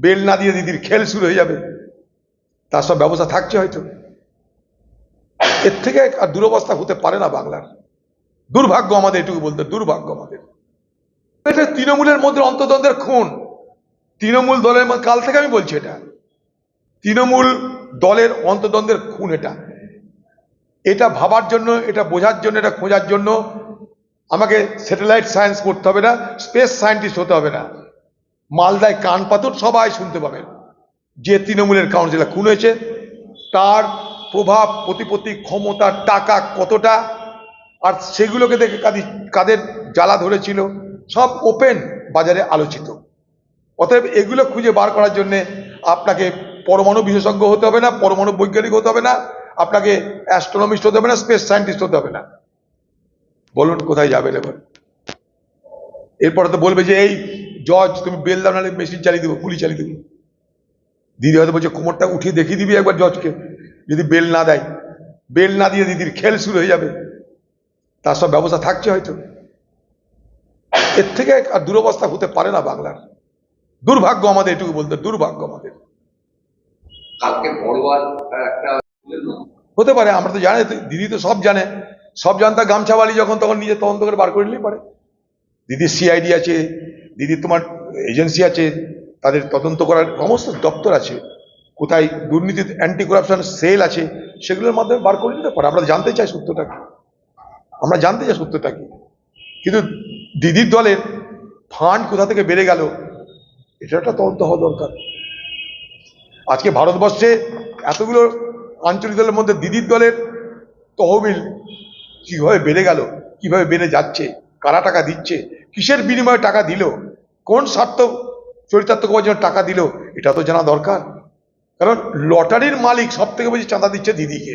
Bell না দিয়ে দিদির খেল শুরু হয়ে যাবে। তার সব ব্যবস্থা থাকছে হয়তো। এর থেকে আর দুরবস্থা হতে পারে না বাংলার। দুর্ভাগ্য আমাদের, এটুকু বলতে দুর্ভাগ্য আমাদের। এটা তৃণমূলের মধ্যে অন্তদ্বন্দ্বের খুন। তৃণমূল দলের কাল থেকে আমি বলছি এটা। তৃণমূল দলের অন্তদ্বন্দ্বের খুন এটা। এটা ভাবার জন্য, এটা বোঝার জন্য, এটা খোঁজার জন্য আমাকে স্যাটেলাইট সায়েন্স করতে হবে না, স্পেস সায়েন্টিস্ট হতে হবে না। মালদায় কান পাতুর সবাই শুনতে পাবেন। যে তৃণমূলের কাউন্সিলর খুন হয়েছে, তার প্রভাব, প্রতিপত্তি, ক্ষমতা, টাকা কতটা, আর সেগুলোকে দেখে কাদের কাদের জ্বালা ধরেছিল, সব ওপেন বাজারে আলোচিত। অতএব এগুলো খুঁজে বার করার জন্য আপনাকে পরমাণু বিশেষজ্ঞ হতে হবে না, পরমাণু বৈজ্ঞানিক হতে হবে না, আপনাকে অ্যাস্ট্রোনমিস্ট হতে হবে না, স্পেস সায়েন্টিস্ট হতে হবে না। বলুন কোথায় যাবেন এবার? এরপরে তো বলবে যে এই জজ তুমি বেল দাও নাহলে মেশিন চালিয়ে দেবো গুলি চালিয়ে দেবো। দিদি হয়তো বলছে কোমরটা উঠিয়ে দেখিয়ে দিবি একবার জজকে যদি বেল না দেয় বেল না দিয়ে দিদির খেল শুরু হয়ে যাবে। তার সব ব্যবস্থা থাকছে হয়তো। এর থেকে আর দুরবস্থা হতে পারে না বাংলার। দুর্ভাগ্য আমাদের এটুকু বলতে দুর্ভাগ্য আমাদের। হতে পারে আমরা তো জানি দিদি তো সব জানে। সব জানতা গামছাওয়ালি যখন তখন নিজে তদন্ত করে বার করে নিলেই পারে। দিদির সিআইডি আছে দিদির তোমার এজেন্সি আছে, তাদের তদন্ত করার সমস্ত দপ্তর আছে, কোথায় দুর্নীতি অ্যান্টি করাপশন সেল আছে, সেগুলোর মাধ্যমে বার করে নিতে পারে। আমরা জানতে চাই সত্যটা কি? আমরা জানতে চাই সত্যটা কি? কিন্তু দিদির দলের ফান্ড কোথা থেকে বেড়ে গেল, এটা একটা তদন্ত হওয়া দরকার। আজকে ভারতবর্ষে এতগুলো আঞ্চলিক দলের মধ্যে দিদির দলের তহবিল কীভাবে বেড়ে গেল, কীভাবে বেড়ে যাচ্ছে, কারা টাকা দিচ্ছে, কিসের বিনিময়ে টাকা দিল কোন স্বার্থ চরিতার্থ করার জন্য টাকা দিল, এটা তো জানা দরকার। কারণ লটারির মালিক সব থেকে বেশি চাঁদা দিচ্ছে দিদিকে।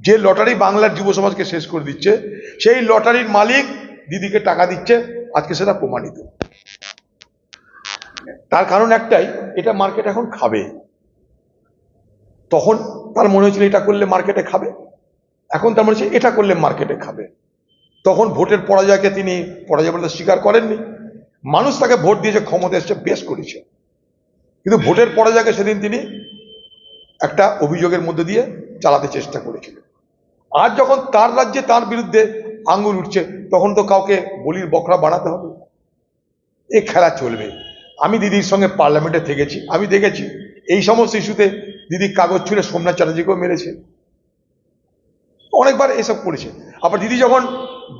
যে লটারি বাংলার যুব সমাজকে শেষ করে দিচ্ছে, সেই লটারির মালিক দিদিকে টাকা দিচ্ছে, আজকে সেটা প্রমাণিত। তার কারণ একটাই, এটা মার্কেট এখন খাবে। তখন তার মনে হয়েছিল এটা করলে মার্কেটে খাবে। এখন তার মনে হচ্ছে এটা করলে মার্কেটে খাবে। তখন ভোটের পরাজয়কে তিনি পরাজয় বলতে স্বীকার করেননি। মানুষ তাকে ভোট দিয়েছে, ক্ষমতা এসছে, বেশ করেছে। কিন্তু ভোটের পরে যাকে সেদিন তিনি একটা অভিযোগের মধ্যে দিয়ে চালাতে চেষ্টা করেছিলেন। আর যখন তার রাজ্যে তার বিরুদ্ধে আঙুল উঠছে, তখন তো কাউকে বলির বকরা বানাতে হবে। এ খেলা চলবে। আমি দিদির সঙ্গে পার্লামেন্টে থেকেছি, আমি দেখেছি। এই সমস্ত ইস্যুতে দিদি কাগজ ছুঁড়ে সোমনাথ চ্যাটার্জিকেও মেরেছে। অনেকবার এসব করেছে। আবার দিদি যখন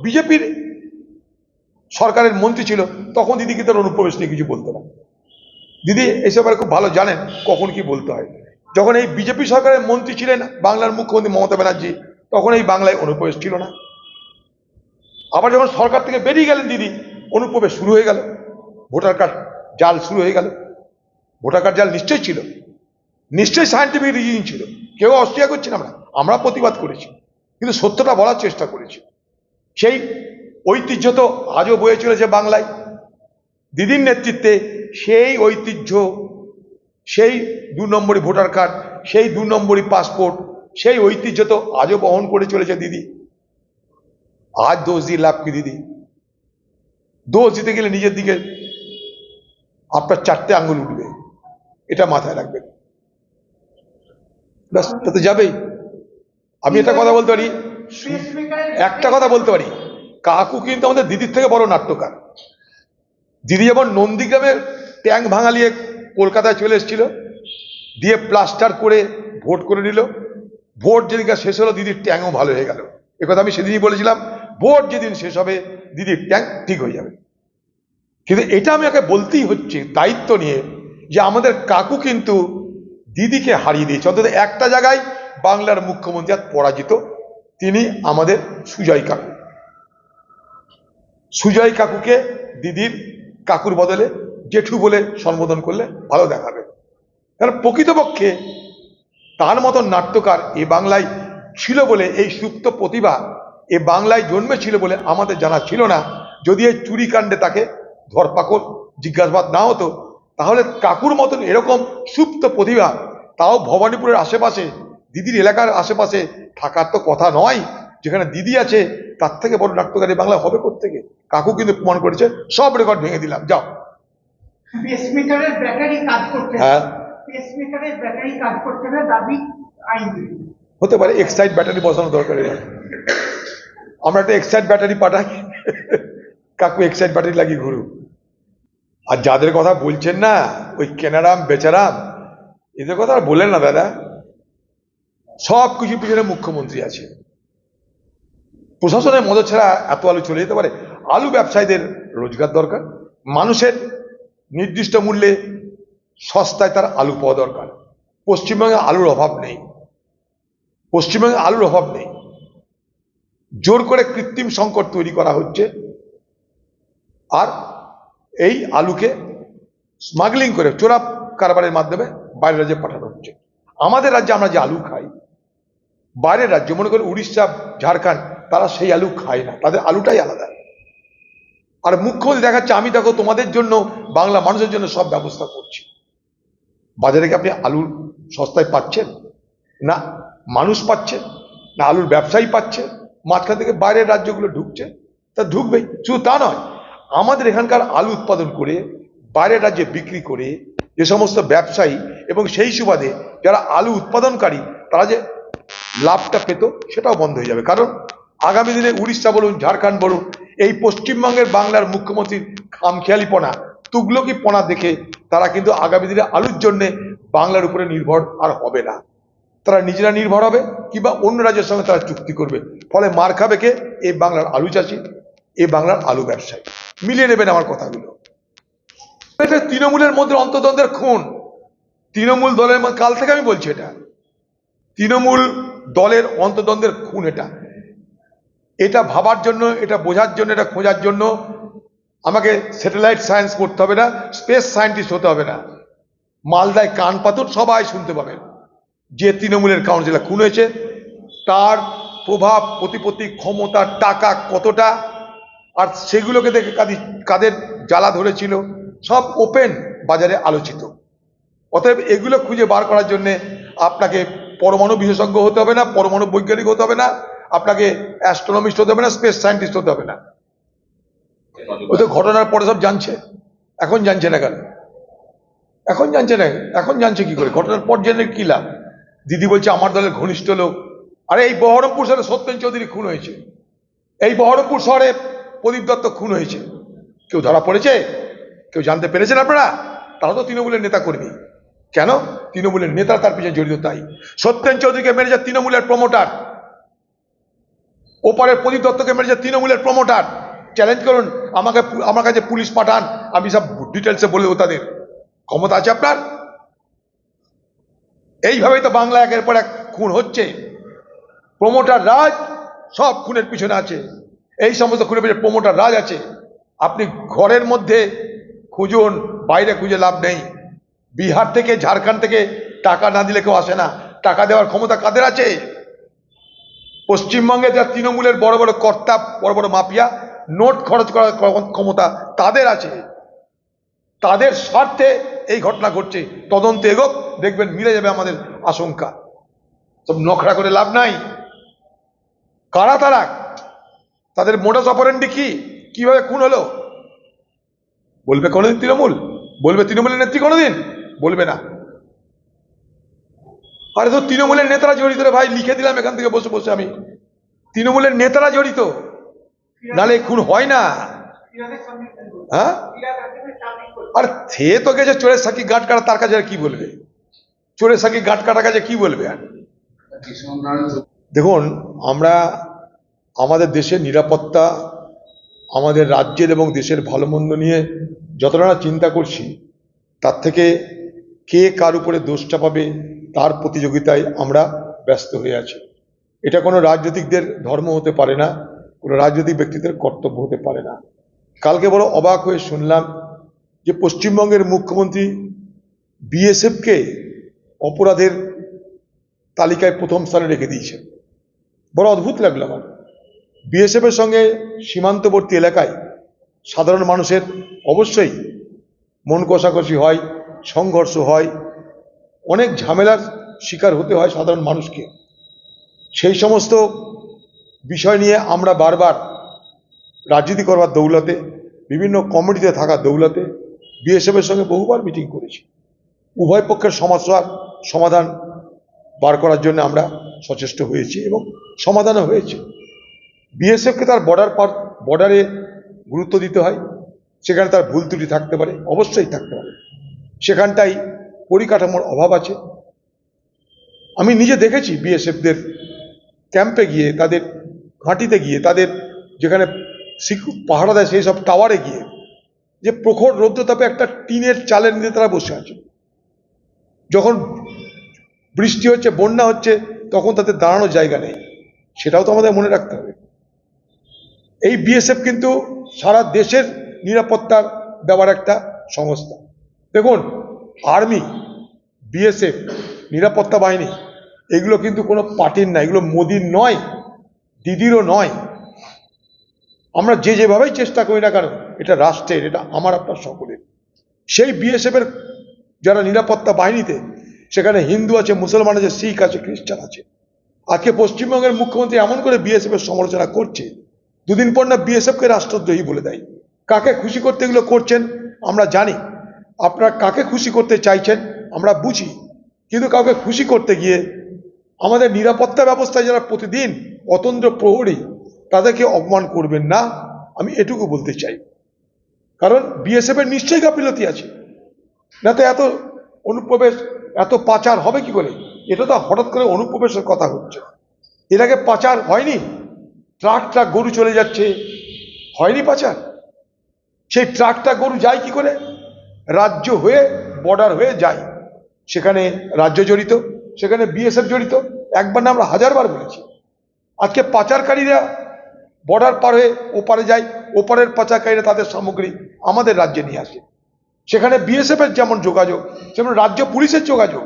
বিজেপির সরকারের মন্ত্রী ছিল, তখন দিদিকে তার অনুপ্রবেশ নিয়ে কিছু বলতো না? দিদি এসব খুব ভালো জানেন কখন কি বলতে হয়। যখন এই বিজেপি সরকারের মন্ত্রী ছিলেন, বাংলার মুখ্যমন্ত্রী মমতা ব্যানার্জি, তখন এই বাংলায় অনুপ্রবেশ ছিল না। আবার যখন সরকার থেকে বেরিয়ে গেলেন দিদি, অনুপ্রবেশ শুরু হয়ে গেল। ভোটার কার্ড জাল শুরু হয়ে গেল। ভোটার কার্ড জাল নিশ্চয়ই ছিল। নিশ্চয়ই সায়েন্টিফিক রিজন ছিল। কেউ অস্বীকার করছি না আমরা আমরা প্রতিবাদ করেছি। কিন্তু সত্যটা বলার চেষ্টা করেছি। সেই ঐতিহ্য তো আজও বয়ে চলেছে বাংলায়। দিদির নেতৃত্বে সেই ঐতিহ্য সেই দু নম্বরই ভোটার কার্ড সেই দু নম্বরই পাসপোর্ট সেই ঐতিহ্য তো আজও বহন করে চলেছে দিদি। আজ দোষ দিয়ে লাভ কি দিদি? দোষ দিতে গেলে নিজের দিকে আপনার চারটে আঙ্গুল উঠবে। এটা মাথায় রাখবেন। ব্যাস তা তো যাবেই। আমি এটা কথা বলতে পারি? একটা কথা বলতে পারি? কাকু কিন্তু আমাদের দিদির থেকে বড় নাট্যকার। দিদি যেমন নন্দীগ্রামে ট্যাঙ্ক ভাঙালিয়ে কলকাতায় চলে এসেছিল, দিয়ে প্লাস্টার করে ভোট করে নিল। ভোট যেদিনকে শেষ হলো, দিদির ট্যাঙ্কও ভালো হয়ে গেল। কথা আমি সেদিনই বলেছিলাম, ভোট যেদিন শেষ হবে, দিদির ট্যাঙ্ক ঠিক হয়ে যাবে। কিন্তু এটা আমি ওকে বলতেই হচ্ছে, দায়িত্ব নিয়ে, যে আমাদের কাকু কিন্তু দিদিকে হারিয়ে দিয়েছে। অন্তত একটা জায়গায় বাংলার মুখ্যমন্ত্রী পরাজিত, তিনি আমাদের সুজয় কাকু। সুজয় কাকুকে দিদির কাকুর বদলে জেঠু বলে সম্বোধন করলে ভালো দেখাবে। কারণ প্রকৃতপক্ষে তার মতন নাট্যকার এ বাংলায় ছিল বলে এই সুপ্ত প্রতিভা এ বাংলায় জন্মেছিল বলে আমাদের জানা ছিল না। যদি এই চুরিকাণ্ডে তাকে ধরপাকড় জিজ্ঞাসাবাদ না হতো, তাহলে কাকুর মতন এরকম সুপ্ত প্রতিভা তাও ভবানীপুরের আশেপাশে, দিদির এলাকার আশেপাশে থাকার তো কথা নয়। যেখানে দিদি আছে তার থেকে বড় নাট্যকারী বাংলা হবে থেকে কাকু কিন্তু প্রমাণ করেছে সব রেকর্ড ভেঙে দিলাম যাও। হ্যাঁ। হতে পারে এক্সাইড ব্যাটারি বসানো দরকার আমরা একটা এক্সাইড ব্যাটারি পাঠাই। কাকু এক্সাইড ব্যাটারি লাগিয়ে ঘুরুক। আর যাদের কথা বলছেন না ওই কেনারাম বেচারাম এদের কথা আর বললেন না দাদা। সব কিছু পিছনে মুখ্যমন্ত্রী আছে। প্রশাসনের মদত ছাড়া এত আলু চলে যেতে পারে? আলু ব্যবসায়ীদের রোজগার দরকার, মানুষের নির্দিষ্ট মূল্যে সস্তায় তার আলু পাওয়া দরকার। পশ্চিমবঙ্গে আলুর অভাব নেই। পশ্চিমবঙ্গে আলুর অভাব নেই। জোর করে কৃত্রিম সংকট তৈরি করা হচ্ছে। আর এই আলুকে স্মাগলিং করে চোরা কারবারের মাধ্যমে বাইরের রাজ্যে পাঠানো হচ্ছে। আমাদের রাজ্যে আমরা যে আলু খাই, বাইরের রাজ্য, মনে করি উড়িষ্যা, ঝাড়খণ্ড তারা সেই আলু খায় না। তাদের আলুটাই আলাদা। আর মুখ্যমন্ত্রী দেখাচ্ছে, আমি দেখো তোমাদের জন্য, বাংলা মানুষের জন্য সব ব্যবস্থা করছি। বাজারে কি আপনি আলুর সস্তায় পাচ্ছেন? না, মানুষ পাচ্ছে, না আলুর ব্যবসায়ী পাচ্ছে, মাঝখান থেকে বাইরের রাজ্যগুলো ঢুকছে? তা ঢুকবেই, শুধু তা নয়, আমাদের এখানকার আলু উৎপাদন করে, বাইরের রাজ্যে বিক্রি করে, যে সমস্ত ব্যবসায়ী এবং সেই সুবাদে যারা আলু উৎপাদনকারী, তারা যে লাভটা পেত, সেটাও বন্ধ হয়ে যাবে। কারণ আগামী দিনে উড়িষ্যা বলুন, ঝাড়খণ্ড বলুন, এই পশ্চিমবঙ্গের বাংলার মুখ্যমন্ত্রীর খামখেয়ালিপনা তুগলকি পনা দেখে তারা কিন্তু আগামী দিনে আলুর জন্য বাংলার উপরে নির্ভর আর হবে না। তারা নিজেরা নির্ভর হবে কিংবা অন্য রাজ্যের সঙ্গে তারা চুক্তি করবে। ফলে মার খাবে কে? এই বাংলার আলু চাষি এই বাংলার আলু ব্যবসায়ী। মিলিয়ে নেবেন আমার কথাগুলো। এটা তৃণমূলের মধ্যে অন্তদ্বন্দ্বের খুন। তৃণমূল দলের কাল থেকে আমি বলছি এটা। তৃণমূল দলের অন্তদ্বন্দ্বের খুন এটা। এটা ভাবার জন্য, এটা বোঝার জন্য, এটা খোঁজার জন্য আমাকে স্যাটেলাইট সায়েন্স করতে হবে না স্পেস সায়েন্টিস্ট হতে হবে না। মালদায় কান পাতুর সবাই শুনতে পাবেন যে তৃণমূলের কাউন্সিলর খুন হয়েছে, তার প্রভাব, প্রতিপত্তি ক্ষমতা টাকা কতটা, আর সেগুলোকে দেখে কাদের কাদের জ্বালা ধরেছিল, সব ওপেন বাজারে আলোচিত। অতএব এগুলো খুঁজে বার করার জন্যে আপনাকে পরমাণু বিশেষজ্ঞ হতে হবে না, পরমাণু বৈজ্ঞানিক হতে হবে না আপনাকে অ্যাস্ট্রোনমিস্ট হতে হবে না স্পেস সায়েন্টিস্ট হতে হবে না। ও তো ঘটনার পরে সব জানছে। এখন জানছে না কেন? এখন জানছে না, এখন জানছে কি করে? ঘটনার পর জেনে কি লাভ? দিদি বলছে, আমার দলের ঘনিষ্ঠ লোক। আরে, এই বহরমপুর শহরে সত্যেন চৌধুরী খুন হয়েছে। এই বহরমপুর শহরে প্রদীপ দত্ত খুন হয়েছে। কেউ ধরা পড়েছে? কেউ জানতে পেরেছেন আপনারা? তারা তো তৃণমূলের নেতা কর্মী। কেন? তৃণমূলের নেতা তার পিছনে জড়িত তাই। সত্যেন চৌধুরীকে মেরেছে তৃণমূলের প্রমোটার ওপারের প্রদীপ দত্তকে মেরেছে তৃণমূলের প্রমোটার চ্যালেঞ্জ করুন, আমাকে আমার কাছে পুলিশ পাঠান, আমি সব ডিটেলসে বলে দেবো তাদের। ক্ষমতা আছে আপনার? এইভাবেই তো বাংলা একের পর এক খুন হচ্ছে। প্রমোটার রাজ, সব খুনের পিছনে আছে। এই সমস্ত খুনের পিছনে প্রমোটার রাজ আছে। আপনি ঘরের মধ্যে খুঁজুন, বাইরে খুঁজে লাভ নেই। বিহার থেকে, ঝাড়খণ্ড থেকে টাকা না দিলে কেউ আসে না। টাকা দেওয়ার ক্ষমতা কাদের আছে? পশ্চিমবঙ্গে যা তৃণমূলের বড় বড় কর্তা, বড় বড় মাফিয়া, নোট খরচ করার ক্ষমতা তাদের আছে। তাদের স্বার্থে এই ঘটনা ঘটছে। তদন্ত এগোক, দেখবেন মিলে যাবে আমাদের আশঙ্কা। সব নখরা করে লাভ নাই। কারা তারা? তাদের মোটাস অপারেন্ডি কি? কীভাবে খুন হলো? বলবে কোনোদিন তৃণমূল? বলবে তৃণমূলের নেত্রী কোনোদিন? বলবে না। আরে তো তৃণমূলের নেতারা জড়িত ভাই, লিখে দিলাম এখান থেকে বসে বসে আমি। তৃণমূলের নেতারা জড়িত নালে খুন হয় না? হ্যাঁ। আর থে তো গেছে চোরের সাকি গাঁট কাটা, তার কাছে আর কি বলবে চোরের সাকি গাঁট কাটার কাছে কি বলবে আর দেখুন, আমরা আমাদের দেশের নিরাপত্তা, আমাদের রাজ্যের এবং দেশের ভালো মন্দ নিয়ে যতটা চিন্তা করছি, তার থেকে কে কার উপরে দোষ চাপাবে তার প্রতিযোগিতায় আমরা ব্যস্ত হয়ে আছি এটা কোনো রাজনৈতিকদের ধর্ম হতে পারে না, কোনো রাজনৈতিক ব্যক্তিদের কর্তব্য হতে পারে না। কালকে বড় অবাক হয়ে শুনলাম যে পশ্চিমবঙ্গের মুখ্যমন্ত্রী বিএসএফকে অপরাধের তালিকায় প্রথম স্থানে রেখে দিয়েছে বড় অদ্ভুত লাগল আমার। বিএসএফ এর সঙ্গে সীমান্তবর্তী এলাকায় সাধারণ মানুষের অবশ্যই মন কষাকষি হয়, সংঘর্ষ হয়, অনেক ঝামেলার শিকার হতে হয় সাধারণ মানুষকে। সেই সমস্ত বিষয় নিয়ে আমরা বারবার রাজনীতি করবার দৌলতে, বিভিন্ন কমিটিতে থাকা দৌলতে বিএসএফের সঙ্গে বহুবার মিটিং করেছি। উভয় পক্ষের সমস্যার সমাধান বার করার জন্য আমরা সচেষ্ট হয়েছি এবং সমাধানও হয়েছে। বিএসএফকে তার বর্ডার পার, বর্ডারে গুরুত্ব দিতে হয়, সেখানে তার ভুল ত্রুটি থাকতে পারে, অবশ্যই থাকতে পারে। সেখানটাই পরিকাঠামোর অভাব আছে। আমি নিজে দেখেছি বিএসএফদের ক্যাম্পে গিয়ে, তাদের ঘাঁটিতে গিয়ে, তাদের যেখানে সিকিউ পাহারা দেয়, সেই সব টাওয়ারে গিয়ে, যে প্রখর রৌদ্রতাপে একটা টিনের চালের নিচে তারা বসে আছে। যখন বৃষ্টি হচ্ছে, বন্যা হচ্ছে, তখন তাদের দাঁড়ানোর জায়গা নেই। সেটাও তো আমাদের মনে রাখতে হবে। এই বিএসএফ কিন্তু সারা দেশের নিরাপত্তার ব্যাপার একটা সংস্থা। দেখুন, আর্মি বিএসএফ নিরাপত্তা বাহিনী এগুলো কিন্তু কোনো পার্টির না, এগুলো মোদির নয়, দিদিরও নয়। আমরা যে যেভাবেই চেষ্টা করি না কেন, এটা রাষ্ট্রের, এটা আমার, আপনার সকলের। সেই বিএসএফ এর যারা নিরাপত্তা বাহিনীতে, সেখানে হিন্দু আছে, মুসলমান আছে, শিখ আছে, খ্রিস্টান আছে। আজকে পশ্চিমবঙ্গের মুখ্যমন্ত্রী এমন করে বিএসএফ এর সমালোচনা করছে, দুদিন পর না বিএসএফ কে রাষ্ট্রদ্রোহী বলে দেয়। কাকে খুশি করতে এগুলো করছেন, আমরা জানি। আপনারা কাকে খুশি করতে চাইছেন, আমরা বুঝি। কিন্তু কাউকে খুশি করতে গিয়ে আমাদের নিরাপত্তা ব্যবস্থায় যারা প্রতিদিন অতন্ত্র প্রহরী, তাদেরকে অপমান করবেন না। আমি এটুকু বলতে চাই। কারণ বিএসএফের নিশ্চয়ই গাফিলতি আছে। না তো এত অনুপ্রবেশ, এত পাচার হবে কি করে? এটা তো হঠাৎ করে অনুপ্রবেশের কথা হচ্ছে। এর আগে পাচার হয়নি। ট্রাক ট্রাক গরু চলে যাচ্ছে। হয়নি পাচার? সেই ট্রাক ট্রাক গরু যায় কি করে? রাজ্য হয়ে, বর্ডার হয়ে যায়। সেখানে রাজ্য জড়িত। সেখানে বিএসএফ জড়িত। একবার না আমরা হাজারবার বলেছি। আজকে পাচারকারীরা বর্ডার পার হয়ে ওপারে যায়, ওপারের পাচারকারীরা তাদের সামগ্রী আমাদের রাজ্যে নিয়ে আসে। সেখানে বিএসএফের যেমন যোগাযোগ, সেমন রাজ্য পুলিশের যোগাযোগ,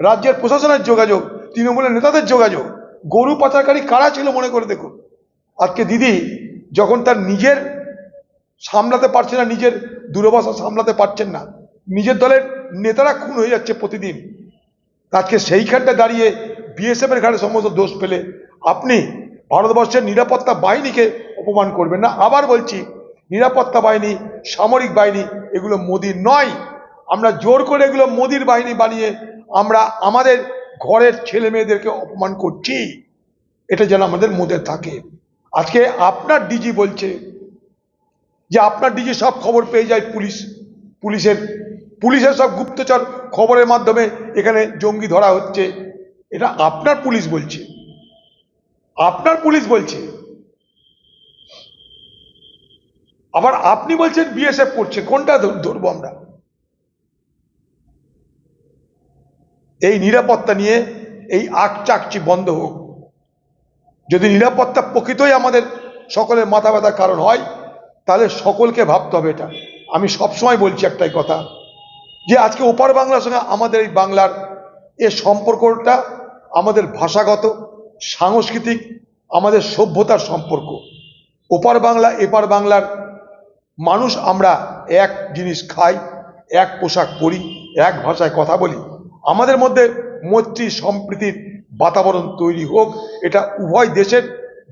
রাজ্যের প্রশাসনের যোগাযোগ, তৃণমূলের নেতাদের যোগাযোগ, গরু পাচারকারী কারা ছিল মনে করে দেখুন। আজকে দিদি যখন তার নিজের সামলাতে পারছে না, নিজের দুরবস্থা সামলাতে পারছেন না, নিজের দলের নেতারা খুন হয়ে যাচ্ছে প্রতিদিন। আজকে সেইখানটা দাঁড়িয়ে বিএসএফ এর ঘাড়ে সমস্ত দোষ পেলে আপনি ভারতবর্ষের নিরাপত্তা বাহিনীকে অপমান করবেন না। আবার বলছি, নিরাপত্তা বাহিনী, সামরিক বাহিনী, এগুলো মোদির নয়। আমরা জোর করে এগুলো মোদির বাহিনী বানিয়ে আমরা আমাদের ঘরের ছেলে মেয়েদেরকে অপমান করছি। এটা যেন আমাদের মধ্যে থাকে। আজকে আপনার ডিজি বলছে যে আপনার ডিজি সব খবর পেয়ে যায় পুলিশ, পুলিশের পুলিশের সব গুপ্তচর খবরের মাধ্যমে এখানে জঙ্গি ধরা হচ্ছে। এটা আপনার পুলিশ বলছে। আপনার পুলিশ বলছে। আবার আপনি বলছেন বিএসএফ করছে, কোনটা ধরবো আমরা? এই নিরাপত্তা নিয়ে এই আকচাকচি বন্ধ হোক। যদি নিরাপত্তা প্রকৃতই আমাদের সকলের মাথা ব্যথার কারণ হয়, তাহলে সকলকে ভাবতে হবে এটা। আমি সবসময় বলছি একটাই কথা যে আজকে ওপার বাংলার সঙ্গে আমাদের এই বাংলার এ সম্পর্কটা আমাদের ভাষাগত, সাংস্কৃতিক, আমাদের সভ্যতার সম্পর্ক। ওপার বাংলা, এপার বাংলার মানুষ আমরা এক জিনিস খাই, এক পোশাক পরি, এক ভাষায় কথা বলি। আমাদের মধ্যে মৈত্রী সম্প্রীতির বাতাবরণ তৈরি হোক, এটা উভয় দেশের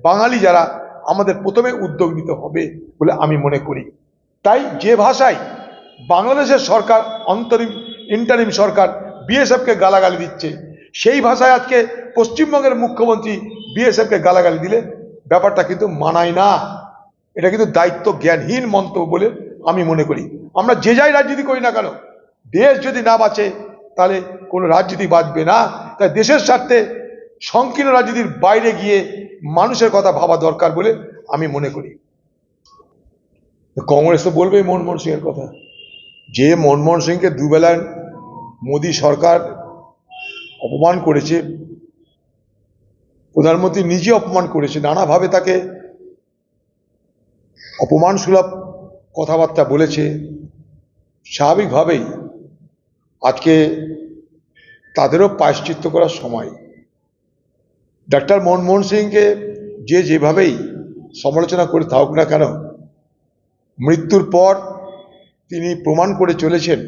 বাঙালি যারা আমাদের প্রথমে উদ্যোগ নিতে হবে বলে আমি মনে করি। তাই যে ভাষায় বাংলাদেশের সরকার, অন্তরিম ইন্টারিম সরকার বিএসএফকে গালাগালি দিচ্ছে। সেই ভাষায় আজকে পশ্চিমবঙ্গের মুখ্যমন্ত্রী বিএসএফকে গালাগালি দিলে ব্যাপারটা কিন্তু মানায় না। এটা কিন্তু দায়িত্ব জ্ঞানহীন মন্তব্য বলে আমি মনে করি। আমরা যে যাই রাজনীতি করি না কেন, দেশ যদি না বাঁচে, তাহলে কোনো রাজনীতি বাঁচবে না। তাই দেশের স্বার্থে সংকীর্ণ রাজনীতির বাইরে গিয়ে মানুষের কথা ভাবা দরকার বলে আমি মনে করি। কংগ্রেস তো বলবেই মনমোহন সিংয়ের কথা। যে মনমোহন সিংকে দুবেলায় মোদী সরকার অপমান করেছে, প্রধানমন্ত্রী নিজে অপমান করেছে, নানাভাবে তাকে অপমান সুলভ কথাবার্তা বলেছে। স্বাভাবিকভাবেই আজকে তাদেরও পায়শ্চিত্ত করার সময়। ডাক্তার মনমোহন সিংকে যে যেভাবেই সমালোচনা করে থাকুক না কেন, মৃত্যুর পর তিনি প্রমাণ করে চলেছেন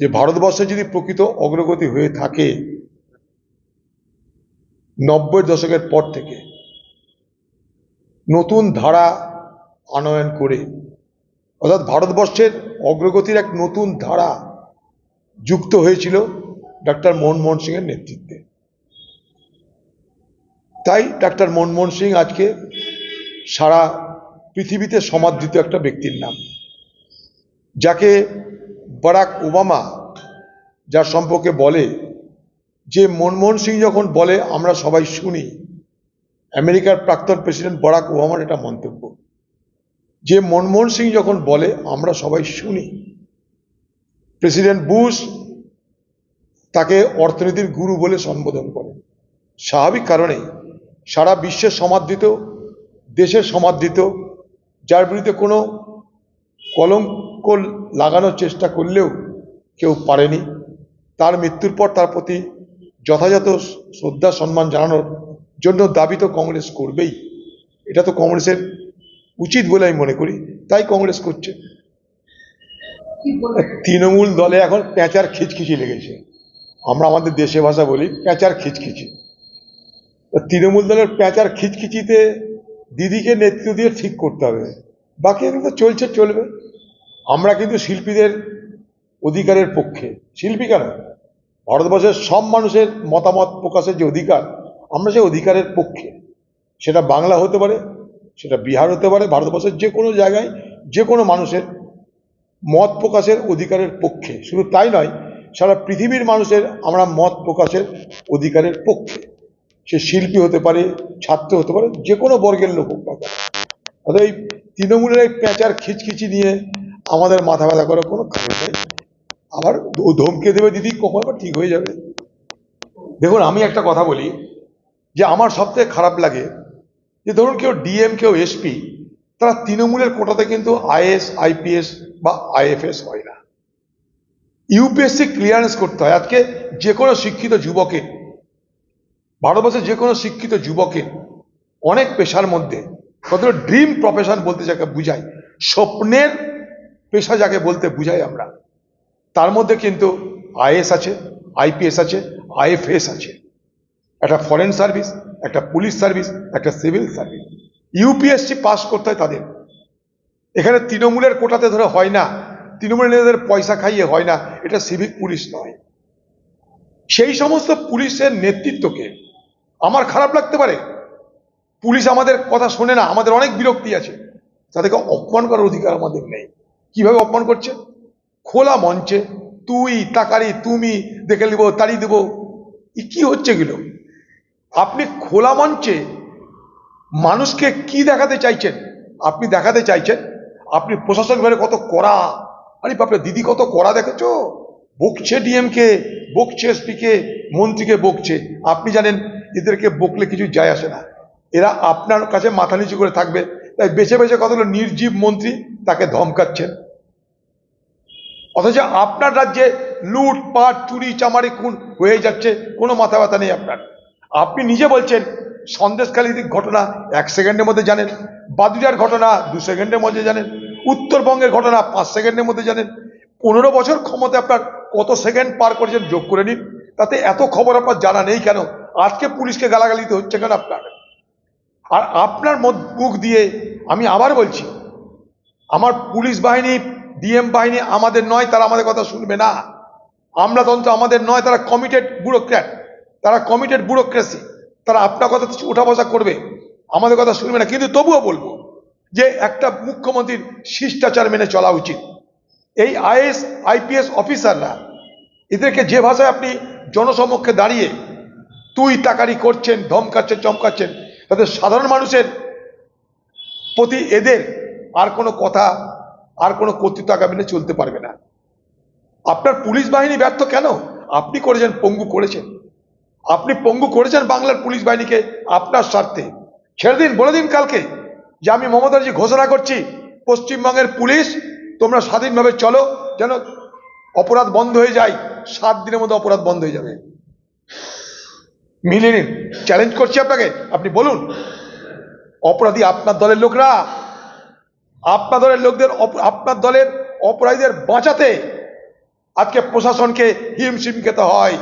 যে ভারতবর্ষে যদি প্রকৃত অগ্রগতি হয়ে থাকে নব্বই দশকের পর থেকে, নতুন ধারা আনয়ন করে, অর্থাৎ ভারতবর্ষের অগ্রগতির এক নতুন ধারা যুক্ত হয়েছিল ডাক্তার মনমোহন সিংয়ের নেতৃত্বে। তাই ডাক্তার মনমোহন সিং আজকে সারা পৃথিবীতে সমাদৃত একটা ব্যক্তির নাম। যাকে বারাক ওবামা যার সম্পর্কে বলে, যে মনমোহন সিং যখন বলে, আমরা সবাই শুনি, আমেরিকার প্রাক্তন প্রেসিডেন্ট বারাক ওবামার এটা মন্তব্য। যে মনমোহন সিং যখন বলে, আমরা সবাই শুনি। প্রেসিডেন্ট বুশ তাকে অর্থনীতির গুরু বলে সম্বোধন করে স্বাভাবিক কারণেই সারা বিশ্বের সমাদৃত দেশের সমাদৃত, যার বিরুদ্ধে কোনো কলঙ্ক লাগানোর চেষ্টা করলেও কেউ পারেনি। তার মৃত্যুর পর তার প্রতি যথাযথ শ্রদ্ধা, সম্মান জানানোর জন্য দাবি তো কংগ্রেস করবেই। এটা তো কংগ্রেসের উচিত বলে আমি মনে করি। তাই কংগ্রেস করছে। তৃণমূল দলে এখন প্যাঁচার খিচখিচি লেগেছে। আমরা আমাদের দেশে ভাষা বলি প্যাঁচার খিচখিচি। তৃণমূল দলের প্যাঁচার খিচখিচিতে দিদিকে নেতৃত্ব দিয়ে ঠিক করতে হবে। বাকি কিন্তু চলছে, চলবে। আমরা কিন্তু শিল্পীদের অধিকারের পক্ষে। শিল্পী কেন? ভারতবর্ষের সব মানুষের মতামত প্রকাশের যে অধিকার, আমরা সেই অধিকারের পক্ষে। সেটা বাংলা হতে পারে, সেটা বিহার হতে পারে, ভারতবর্ষের যে কোনো জায়গায় যে কোনো মানুষের মত প্রকাশের অধিকারের পক্ষে। শুধু তাই নয়, সারা পৃথিবীর মানুষের আমরা মত প্রকাশের অধিকারের পক্ষে। সে শিল্পী হতে পারে, ছাত্র হতে পারে, যে কোনো বর্গের লোক হোক না এই তৃণমূলের এই প্যাঁচার খিচখিচি নিয়ে আমাদের মাথা ব্যথা করার কোনো কারণ নেই। আবার ধমকে দেবে, দিদি কখন আবার ঠিক হয়ে যাবে। দেখুন, আমি একটা কথা বলি, যে আমার সবথেকে খারাপ লাগে, যে ধরুন কেউ ডিএম, কেউ এসপি, তারা তৃণমূলের কোটাতে কিন্তু আইএস, আইপিএস বা আইএফএস হয় না। ইউপিএসসি ক্লিয়ারেন্স করতে হয়। আজকে যে কোনো শিক্ষিত যুবকের, ভারতবর্ষের যে কোনো শিক্ষিত যুবকের অনেক পেশার মধ্যে কত ড্রিম প্রফেশন বলতে যাকে বুঝাই, স্বপ্নের পেশা যাকে বলতে বুঝাই আমরা। তার মধ্যে কিন্তু আইএস আছে, আইপিএস আছে, আইএফএস আছে। একটা ফরেন সার্ভিস একটা পুলিশ সার্ভিস একটা সিভিল সার্ভিস ইউপিএসসি পাস করতে হয় তাদের। এখানে তৃণমূলের কোটাতে ধরে হয় না। তৃণমূলের নেতাদের পয়সা খাইয়ে হয় না। এটা সিভিক পুলিশ নয়। সেই সমস্ত পুলিশের নেতৃত্বকে আমার খারাপ লাগতে পারে। পুলিশ আমাদের কথা শোনে না, আমাদের অনেক বিরক্তি আছে। তাদেরকে অপমান করার অধিকার আমাদের নেই। কীভাবে অপমান করছে? খোলা মঞ্চে, তুই, তাকারি, তুমি, দেখে নিব তাড়িয়ে দেবো। এ কি হচ্ছে এগুলো? আপনি খোলা মঞ্চে মানুষকে কি দেখাতে চাইছেন? আপনি দেখাতে চাইছেন, আপনি প্রশাসন বিভাগে কত কড়া? আরে বাপরে, দিদি কত কড়া দেখেছ? বকছে ডিএমকে, বকছে এসপিকে, মন্ত্রীকে বকছে। আপনি জানেন, এদেরকে বকলে কিছু যায় আসে না। এরা আপনার কাছে মাথা নিচু করে থাকবে। তাই বেছে বেছে কতগুলো নির্জীব মন্ত্রী তাকে ধমকাচ্ছেন। অথচ আপনার রাজ্যে লুটপাট চুরি, চামারি, খুন হয়ে যাচ্ছে, কোনো মাথা ব্যথা নেই আপনার। আপনি নিজে বলছেন, সন্দেশখালীর ঘটনা এক সেকেন্ডের মধ্যে জানেন বাদুরিয়ার ঘটনা দু সেকেন্ডের মধ্যে জানেন, উত্তরবঙ্গের ঘটনা পাঁচ সেকেন্ডের মধ্যে জানেন। পনেরো বছর ক্ষমতা আপনার কত সেকেন্ড পার করেছেন, যোগ করে নিন। তাতে এত খবর আপনার জানা নেই কেন? আজকে পুলিশকে গালাগালিতে হচ্ছে কেন আপনার? আর আপনার মুখ দিয়ে আমি আবার বলছি, আমার পুলিশ বাহিনী, ডিএম বাহিনী আমাদের নয়, তারা আমাদের কথা শুনবে না। আমলাতন্ত্র আমাদের নয়, তারা কমিটেড ব্যুরোক্র্যাট তারা কমিটেড ব্যুরোক্রেসি তারা আপনার কথা উঠা বসা করবে, আমাদের কথা শুনবে না। কিন্তু তবুও বলব যে একটা মুখ্যমন্ত্রীর শিষ্টাচার মেনে চলা উচিত। এই আইএস, আইপিএস অফিসাররা, এদেরকে যে ভাষায় আপনি জনসমক্ষে দাঁড়িয়ে তুই তাকারি করছেন, ধমকাচ্ছেন, চমকাচ্ছেন তাতে সাধারণ মানুষের প্রতি এদের আর কোনো কথা, আর কোনো কর্তৃত্ব আগামী চলতে পারবে না। আপনার পুলিশ বাহিনী ব্যর্থ কেন? আপনি করেছেন, পঙ্গু করেছেন। আপনি পঙ্গু করেছেন বাংলার পুলিশ বাহিনীকে আপনার স্বার্থে। ছেড়ে দিন, বলে দিন কালকে যে আমি মমতা ব্যানার্জি ঘোষণা করছি, পশ্চিমবঙ্গের পুলিশ, তোমরা স্বাধীনভাবে চলো, যেন অপরাধ বন্ধ হয়ে যায়, সাত দিনের মধ্যে অপরাধ বন্ধ হয়ে যাবে। মিলিয়ে নিন। চ্যালেঞ্জ করছি আপনাকে। আপনি বলুন, অপরাধী আপনার দলের লোকরা? আপনার দলের লোকদের আপনার দলের অপরাধীদের বাঁচাতে আজকে প্রশাসনকে হিমশিম খেতে হয়।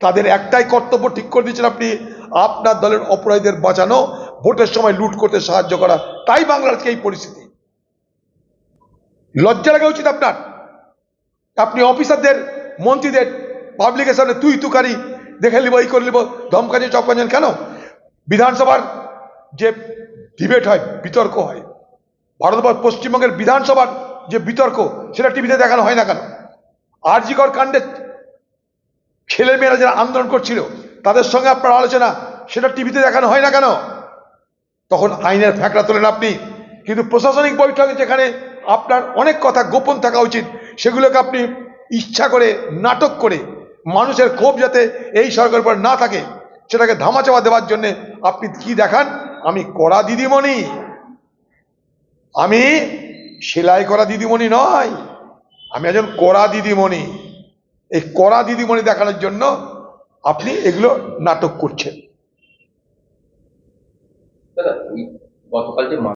তাদের একটাই কর্তব্য ঠিক করে দিয়েছেন আপনি, আপনার দলের অপরাধীদের বাঁচানো, ভোটের সময় লুট করতে সাহায্য করা। তাই বাংলার আজকে এই পরিস্থিতি। লজ্জা লাগা উচিত আপনার। আপনি অফিসারদের, মন্ত্রীদের পাবলিকের সামনে তুই তুকারি দেখে নিব এই করে নিব, ধমকানি চপকাঞ্জন কেন? বিধানসভার যে ডিবেট হয়, বিতর্ক হয়, ভারতবর্ষ পশ্চিমবঙ্গের বিধানসভার যে বিতর্ক, সেটা টিভিতে দেখানো হয় না কেন? আরজিকর কাণ্ডে ছেলেমেয়েরা যারা আন্দোলন করছিল, তাদের সঙ্গে আপনার আলোচনা, সেটা টিভিতে দেখানো হয় না কেন? তখন আইনের ফ্যাকড়া তোলেন আপনি, কিন্তু প্রশাসনিক বৈঠকে যেখানে আপনার অনেক কথা গোপন থাকা উচিত, সেগুলোকে আপনি ইচ্ছা করে নাটক করে মানুষের ক্ষোভ যাতে এই সরকারের উপর না থাকে, সেটাকে ধামাচাপা দেওয়ার জন্য আপনি কি দেখান? আমি কড়া দিদিমণি। আমি সেলাই করা দিদিমণি নয়। আমি একজন কড়া দিদিমণি। এই কড়া দিদিমণি দেখানোর জন্য আপনি এগুলো নাটক করছেন।